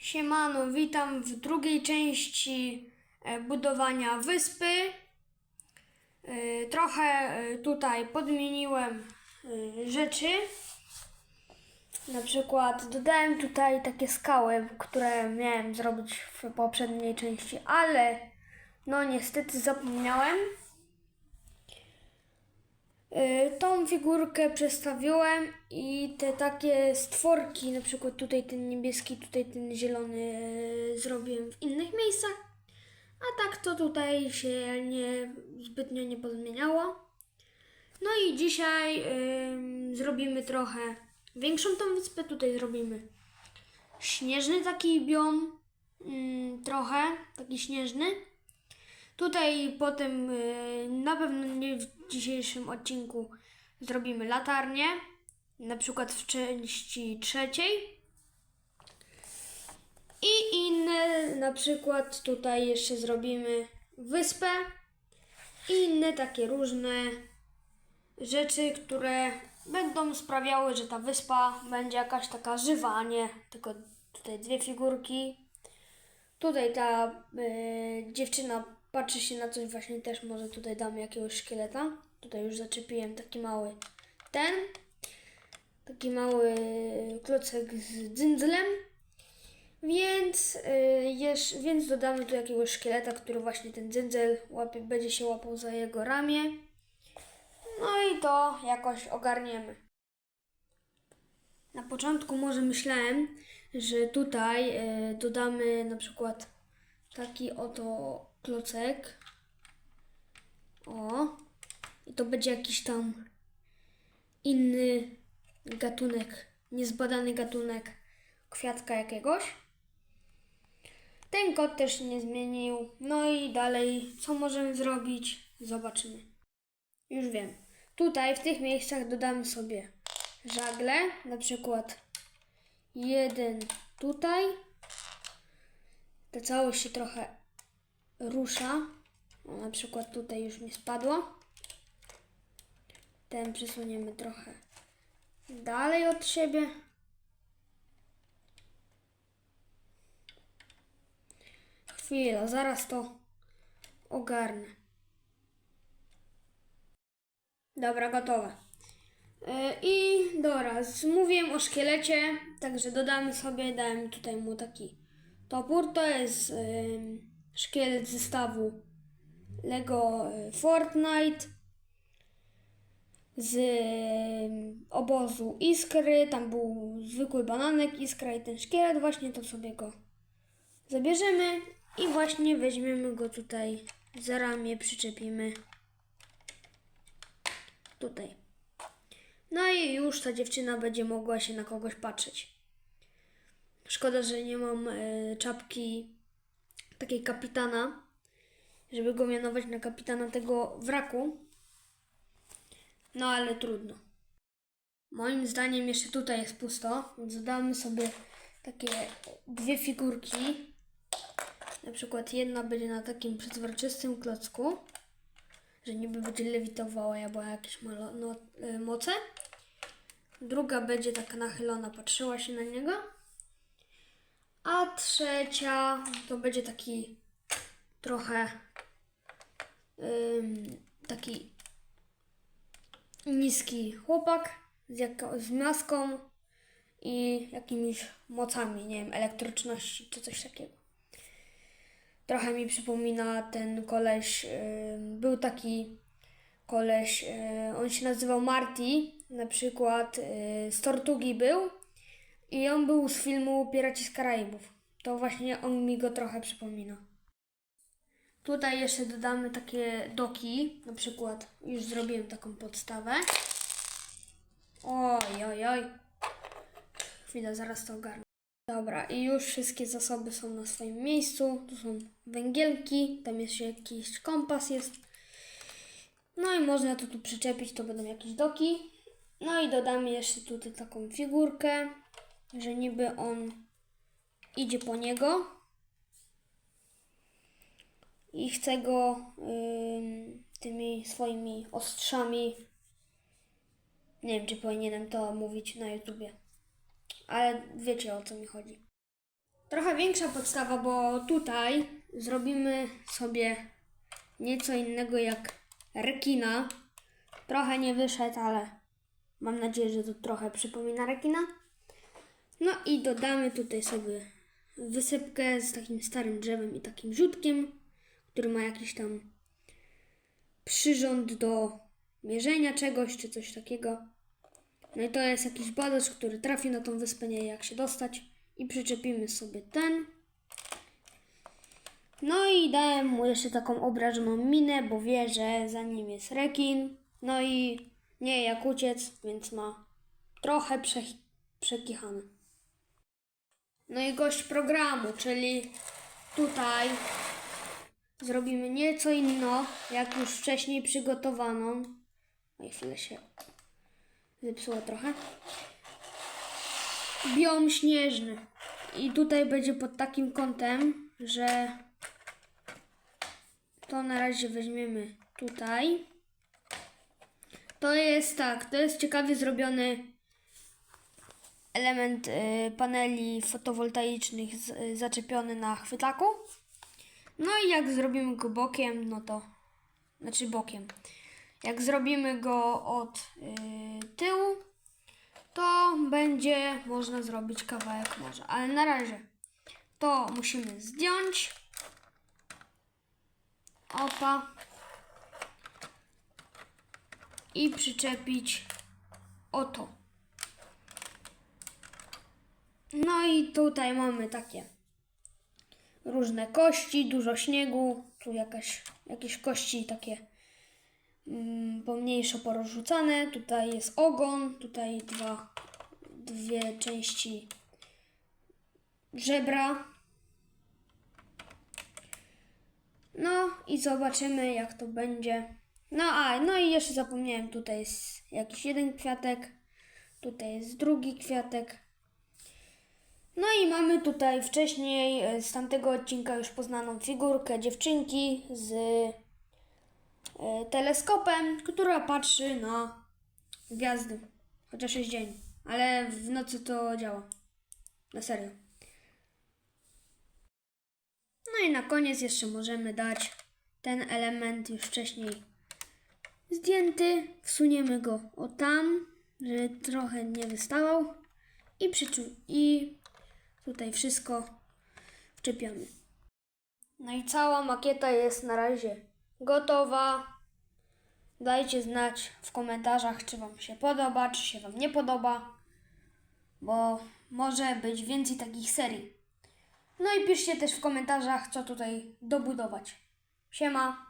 Siemano, witam w drugiej części e, budowania wyspy. E, Trochę e, tutaj podmieniłem rzeczy. Na przykład dodałem tutaj takie skały, które miałem zrobić w poprzedniej części, ale no niestety zapomniałem. Y, Tą figurkę przestawiłem i te takie stworki, na przykład tutaj ten niebieski, tutaj ten zielony y, zrobiłem w innych miejscach. A tak to tutaj się nie, zbytnio nie pozmieniało. No i dzisiaj zrobimy trochę większą tą wyspę. Tutaj zrobimy śnieżny taki biom, trochę taki śnieżny. Tutaj potem y, na pewno nie w dzisiejszym odcinku zrobimy latarnię, na przykład w części trzeciej. I inne, na przykład tutaj jeszcze zrobimy wyspę i inne takie różne rzeczy, które będą sprawiały, że ta wyspa będzie jakaś taka żywa, a nie tylko tutaj dwie figurki. Tutaj ta y, dziewczyna patrzy się na coś, właśnie też może tutaj damy jakiegoś szkieleta. Tutaj już zaczepiłem taki mały ten. Taki mały klocek z dzyndzlem. Więc, y, jesz, więc dodamy tu jakiegoś szkieleta, który właśnie ten dzyndzel łapie, będzie się łapał za jego ramię. No i to jakoś ogarniemy. Na początku może myślałem, że tutaj y, dodamy na przykład taki oto klocek. O. I to będzie jakiś tam inny gatunek, niezbadany gatunek kwiatka jakiegoś. Ten kot też nie zmienił. No i dalej, co możemy zrobić? Zobaczymy. Już wiem. Tutaj w tych miejscach dodamy sobie żagle, na przykład jeden tutaj. Ta całość się trochę rusza. O, na przykład tutaj już mi spadło. Ten przesuniemy trochę dalej od siebie. Chwila, zaraz to ogarnę. Dobra, gotowe. Yy, I dobra, mówiłem o szkielecie, także dodamy sobie, dałem tutaj mu taki topór. To jest ym, szkielet zestawu Lego y, Fortnite z ym, obozu Iskry. Tam był zwykły bananek, Iskra i ten szkielet. Właśnie to sobie go zabierzemy i właśnie weźmiemy go tutaj za ramię, przyczepimy tutaj. No i już ta dziewczyna będzie mogła się na kogoś patrzeć. Szkoda, że nie mam e, czapki takiej kapitana, żeby go mianować na kapitana tego wraku. No ale trudno. Moim zdaniem jeszcze tutaj jest pusto, więc dodamy sobie takie dwie figurki. Na przykład jedna będzie na takim przezroczystym klocku, że niby będzie lewitowała albo jakieś malo, no, y, moce. Druga będzie taka nachylona, patrzyła się na niego. A trzecia to będzie taki trochę ym, taki niski chłopak z, jako, z maską i jakimiś mocami, nie wiem, elektryczności czy coś takiego. Trochę mi przypomina ten koleś, był taki koleś, y, on się nazywał Marty, na przykład y, z Tortugi był i on był z filmu Piraci z Karaibów. To właśnie on mi go trochę przypomina. Tutaj jeszcze dodamy takie doki, na przykład już zrobiłem taką podstawę. Oj, oj, oj. Chwila, zaraz to ogarnę. Dobra, i już wszystkie zasoby są na swoim miejscu. Tu są węgielki, tam jeszcze jakiś kompas jest. No i można to tu przyczepić, to będą jakieś doki. No i dodamy jeszcze tutaj taką figurkę, że niby on idzie po niego i chce go ym, tymi swoimi ostrzami. Nie wiem, czy powinienem to mówić na YouTubie, ale wiecie o co mi chodzi. trochę większa podstawa, bo tutaj zrobimy sobie nieco innego jak rekina. Trochę nie wyszedł, ale mam nadzieję, że to trochę przypomina rekina. No i dodamy tutaj sobie wysypkę z takim starym drzewem i takim rzutkiem, który ma jakiś tam przyrząd do mierzenia czegoś czy coś takiego. No i to jest jakiś badacz, który trafi na tą wyspę, nie jak się dostać. I przyczepimy sobie ten. No i dałem mu jeszcze taką obrażoną minę, bo wie, że za nim jest rekin. No i nie jak uciec, więc ma trochę prze, przekichane. No i gość programu, czyli tutaj zrobimy nieco inno, jak już wcześniej przygotowaną. Oj, chwilę się zepsuło trochę. Biom śnieżny. I tutaj będzie pod takim kątem, że to na razie weźmiemy tutaj. To jest tak, to jest ciekawie zrobiony element y, paneli fotowoltaicznych y, zaczepiony na chwytlaku. No i jak zrobimy go bokiem, no to znaczy bokiem. Jak zrobimy go od y, tyłu, to będzie można zrobić kawałek morza. Ale na razie to musimy zdjąć. Opa. I przyczepić oto. No i tutaj mamy takie różne kości, dużo śniegu, tu jakaś, jakieś kości takie mm, pomniejszo porozrzucane. Tutaj jest ogon, tutaj dwa, dwie części żebra. No i zobaczymy jak to będzie. No a, no i jeszcze zapomniałem, tutaj jest jakiś jeden kwiatek, tutaj jest drugi kwiatek. No i mamy tutaj wcześniej e, z tamtego odcinka już poznaną figurkę dziewczynki z e, teleskopem, która patrzy na gwiazdy. Chociaż jest dzień, ale w nocy to działa. Na serio. No i na koniec jeszcze możemy dać ten element już wcześniej zdjęty. Wsuniemy go o tam, żeby trochę nie wystawał. I, przyczu- i tutaj wszystko wczepiamy. No i cała makieta jest na razie gotowa. Dajcie znać w komentarzach, czy Wam się podoba, czy się Wam nie podoba, bo może być więcej takich serii. No i piszcie też w komentarzach, co tutaj dobudować. Siema!